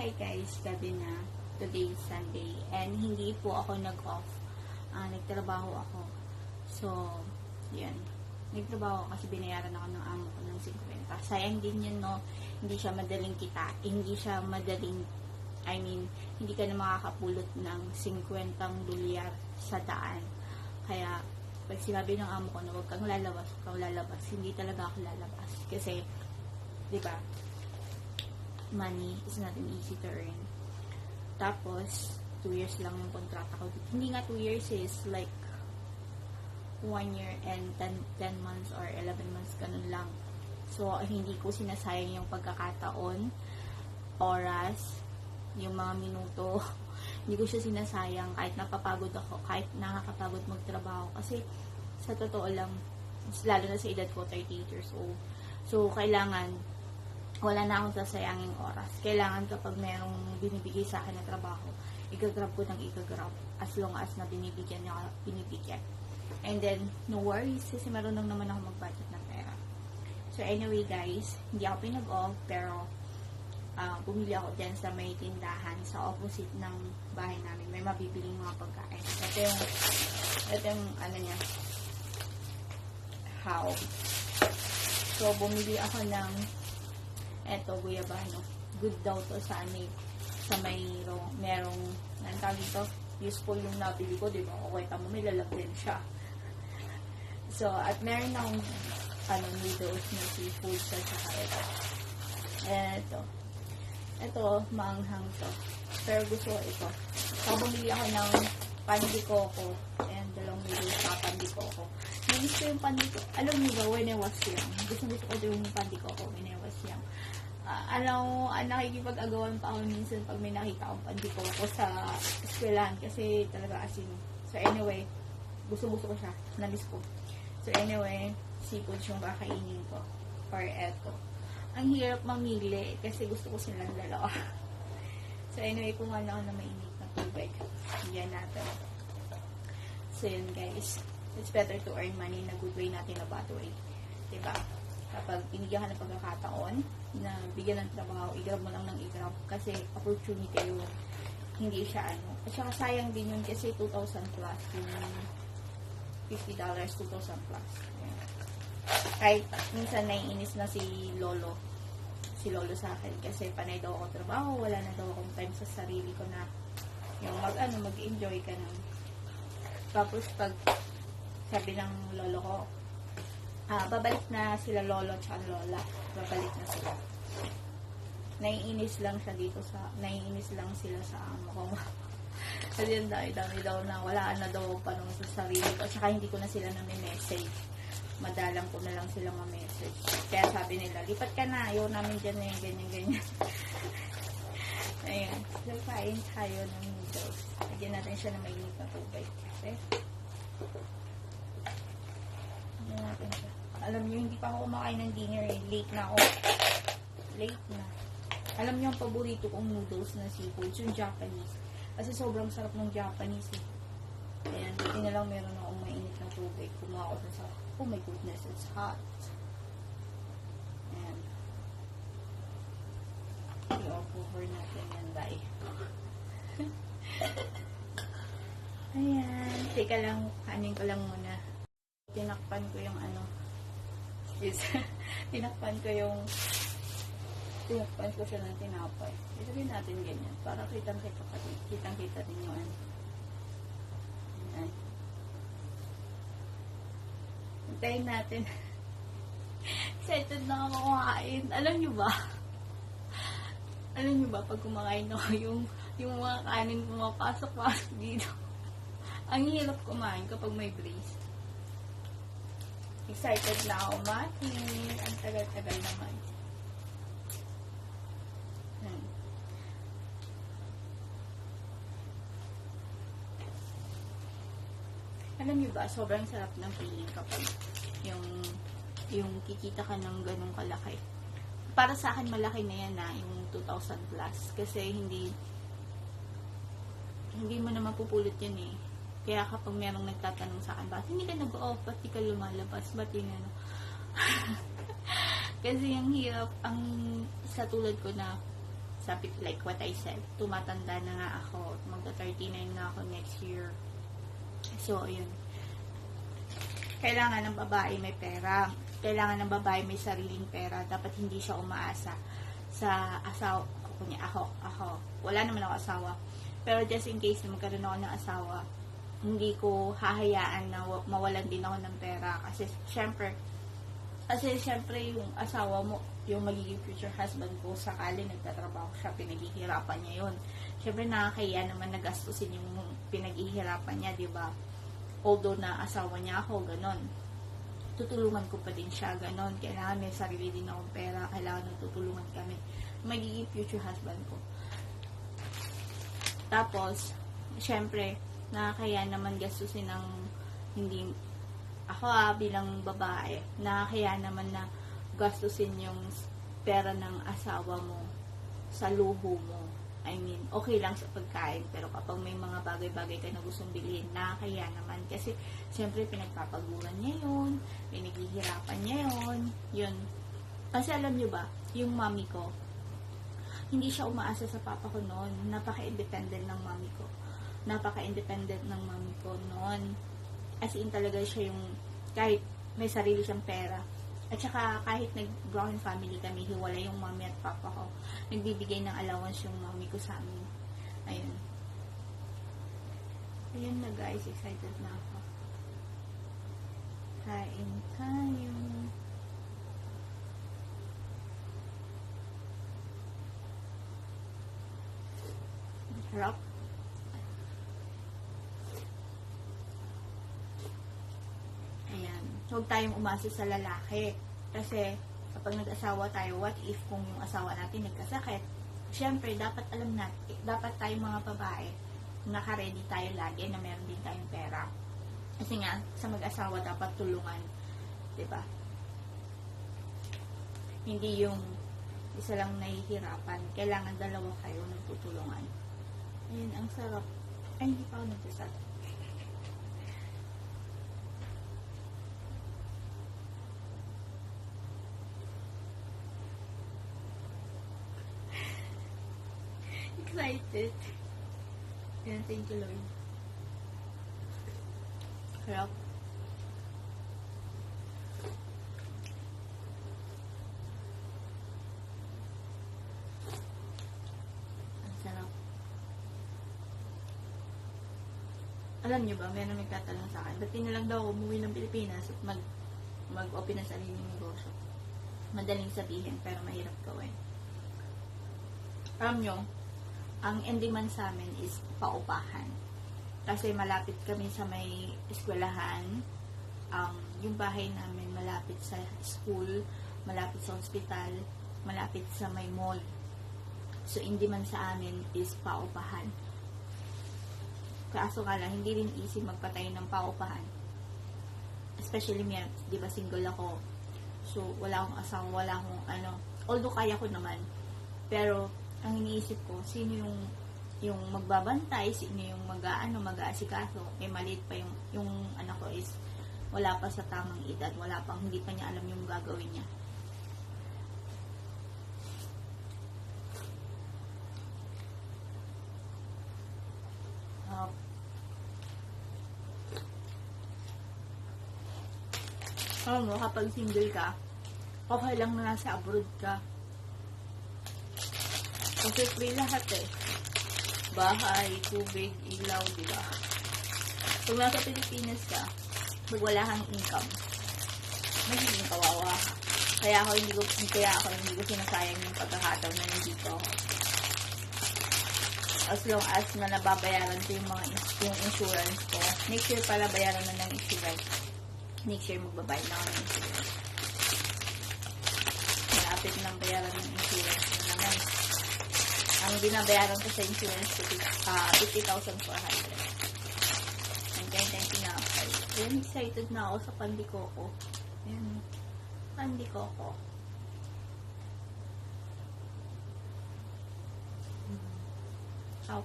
Hi guys, gabi na. Today is Sunday. And hindi po ako nag-off. Ah, nagtrabaho ako. So, yan. Nagtrabaho kasi binayaran ako ng amo ko ng 50. Sayang din yun, no? Hindi siya madaling kita. Hindi siya madaling, I mean, hindi ka na makakapulot ng 50 dolyar sa daan. Kaya, pag sinabi ng amo ko na huwag kang lalabas, huwag kang lalabas, hindi talaga ako lalabas. Kasi, di ba, money is not an easy to earn. Tapos, 2 years lang yung kontrata ko. Hindi nga 2 years is like 1 year and 10, 10 months or 11 months, ganun lang. So, hindi ko sinasayang yung pagkakataon, oras, yung mga minuto. hindi ko siya sinasayang kahit napapagod ako, kahit nakakapagod magtrabaho. Kasi, sa totoo lang, lalo na sa edad ko, 38 years old. So, kailangan wala na akong sasayanging oras. Kailangan kapag merong binibigay sa akin na trabaho, igagrab ko ng igagrab as long as na binibigyan niya binibigyan. And then, no worries, kasi marunong naman ako mag-budget ng pera. So anyway guys, hindi ako pinag-off, pero ah, bumili ako dyan sa may tindahan sa opposite ng bahay namin. May mabibiling mga pagkain. Ito yung, ito yung ano niya, how. So, bumili ako ng eto, guyabano. Good daw to sa ano sa mayro, merong, anong tawag dito? Useful yung nabili ko, di ba? O kita mo, may lalagyan siya. So, at meron akong, ano, noodles na seafood sa saka ito. Eto. Ito, maanghang to. Pero gusto ko ito. So, bumili ako ng pandikoko. Ayan, dalawang noodles sa pandikoko. Namiss ko yung pandikoko. Alam niyo ba, when I was young, gusto gusto ko yung pandikoko when I was young. Alam mo, ah, nakikipag-agawan pa ako minsan pag may nakita akong pandikoko sa eskwelahan kasi talaga asin. So anyway, gusto-gusto ko siya. Namiss ko. So anyway, seafood yung kakainin ko. Or eto. Ang hirap mamili kasi gusto ko silang dalawa. so anyway, kung ano ako na mainit na tubig. Yan natin. So yun guys. It's better to earn money in a good way natin na bad way. Diba? Kapag binigyan ka ng pagkakataon na bigyan ng trabaho, i-grab mo lang ng i-grab kasi opportunity yun. Hindi siya ano. At saka sayang din yun kasi 2,000 plus yung $50, 2,000 plus. Ayan. Kahit minsan naiinis na si Lolo. Si Lolo sa akin. Kasi panay daw ako trabaho. Wala na daw akong time sa sarili ko na yung mag, ano, mag-enjoy ka na. Tapos pag sabi ng lolo ko, ah, babalik na sila lolo at lola. Babalik na sila. Naiinis lang siya dito sa, naiinis lang sila sa amo ko. Kasi ang dami-dami daw na wala na daw panong sa sarili ko. At hindi ko na sila na message Madalang ko na lang sila ma-message. Kaya sabi nila, lipat ka na. Ayaw namin dyan na yung ganyan, ganyan. Ayan. So, kain tayo ng noodles. Lagyan natin siya na mainit na tubig. Okay? Lagyan natin siya. Alam niyo, hindi pa ako kumakain ng dinner eh. Late na ako. Late na. Alam niyo, ang paborito kong noodles na seafood, yung Japanese. Kasi sobrang sarap ng Japanese eh. Ayan, buti na lang meron akong mainit na tubig. Kumuha ako sa, oh my goodness, it's hot. Ayan. I-over natin yan, dai. Ayan. Teka lang, kanin ko lang muna. Tinakpan ko yung ano. Yes. Tinakpan ko yung tinakpan ko siya ng tinapay. Isipin natin ganyan. Para kitang-kita kitang-kita din yung ano. Hintayin natin. Excited na ako kumakain. Alam nyo ba? Alam nyo ba, pag kumakain ako, yung, yung mga kanin pumapasok-pasok dito. Ang hirap kumain kapag may brace. Excited na ako makin. Ang tagal-tagal naman. Hmm. Alam niyo ba, sobrang sarap ng feeling kapag yung yung kikita ka ng ganong kalaki. Para sa akin, malaki na yan na, yung 2,000 plus. Kasi hindi hindi mo na mapupulot yan eh. Kaya kapag merong nagtatanong sa akin, bakit hindi ka nag-off? Ba't ka lumalabas? Ba't yun ano? Kasi yung hirap, ang sa tulad ko na sabi, like what I said, tumatanda na nga ako. Magta-39 na ako next year. So, yun. Kailangan ng babae may pera. Kailangan ng babae may sariling pera. Dapat hindi siya umaasa sa asawa. Kunya, ako, ako. Wala naman ako asawa. Pero just in case na magkaroon ako ng asawa, hindi ko hahayaan na wa- mawalan din ako ng pera. Kasi, syempre, kasi syempre yung asawa mo, yung magiging future husband ko, sakali nagtatrabaho siya, pinaghihirapan niya yun. Syempre nakakaya naman nagastusin yung pinaghihirapan niya, di ba? Although na asawa niya ako, ganon. Tutulungan ko pa din siya, ganon. Kailangan may sarili din akong pera, kailangan nang tutulungan kami. Magiging future husband ko. Tapos, syempre, nakakaya naman gastusin ng hindi ako ah, bilang babae, nakakaya naman na gastusin yung pera ng asawa mo sa luho mo. I mean, okay lang sa pagkain, pero kapag may mga bagay-bagay ka na gustong bilhin, nakakaya naman. Kasi, siyempre, pinagpapaguran niya yun, pinaghihirapan niya yun, yun. Kasi alam niyo ba, yung mami ko, hindi siya umaasa sa papa ko noon. Napaka-independent ng mami ko. Napaka-independent ng mami ko noon. As in talaga siya yung kahit may sarili siyang pera. At saka kahit nag-brown family kami, hiwalay yung mami at papa ko. Nagbibigay ng allowance yung mami ko sa amin. Ayun. Ayun na guys, excited na ako. Kain tayo. Harap. Ayan. Huwag tayong umasa sa lalaki. Kasi, kapag nag-asawa tayo, what if kung yung asawa natin nagkasakit? Siyempre, dapat alam natin, dapat tayong mga babae, naka-ready tayo lagi na meron din tayong pera. Kasi nga, sa mag-asawa dapat tulungan. ba? Hindi yung isa lang nahihirapan. Kailangan dalawa kayo nagtutulungan. Ayun, ang sarap. Ay, hindi pa ako nagsasabi. Excited. Yan, thank you, Lord. Sarap. Alam niyo ba, meron nagtatanong sa akin, ba't di na lang daw ako umuwi ng Pilipinas at mag, mag-open ng sariling negosyo? Madaling sabihin, pero mahirap gawin. Alam niyo, ang ending man sa amin is paupahan. Kasi malapit kami sa may eskwelahan. Um, yung bahay namin malapit sa school, malapit sa hospital, malapit sa may mall. So, hindi man sa amin is paupahan. Kaso nga lang, hindi rin easy magpatay ng paupahan. Especially me, di ba single ako. So, wala akong asawa, wala akong ano. Although kaya ko naman. Pero, ang iniisip ko, sino yung yung magbabantay, sino yung mag-aano, mag-aasikaso. Eh, maliit pa yung, yung anak ko is wala pa sa tamang edad, wala pang, hindi pa niya alam yung gagawin niya. Uh, alam mo, kapag single ka, okay lang na nasa abroad ka. Kasi free lahat eh. Bahay, tubig, ilaw, di ba? Kung nasa Pilipinas ka, pag wala kang income, magiging kawawa ka. Kaya ako hindi ko, kaya ako hindi ko sinasayang yung pagkakataon na nandito. As long as na nababayaran ko yung mga yung insurance ko. Next year pala bayaran na ng insurance. Next year magbabayad na ako ng insurance. Malapit nang bayaran ng insurance na naman. Ang binabayaran ko sa insurance ko uh, 50,400. And then, thank you na ako. Then, excited na ako sa pandikoko. Ayan. Pandikoko. Ow.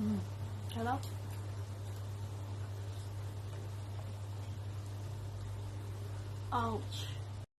Mm. Hello? Ouch.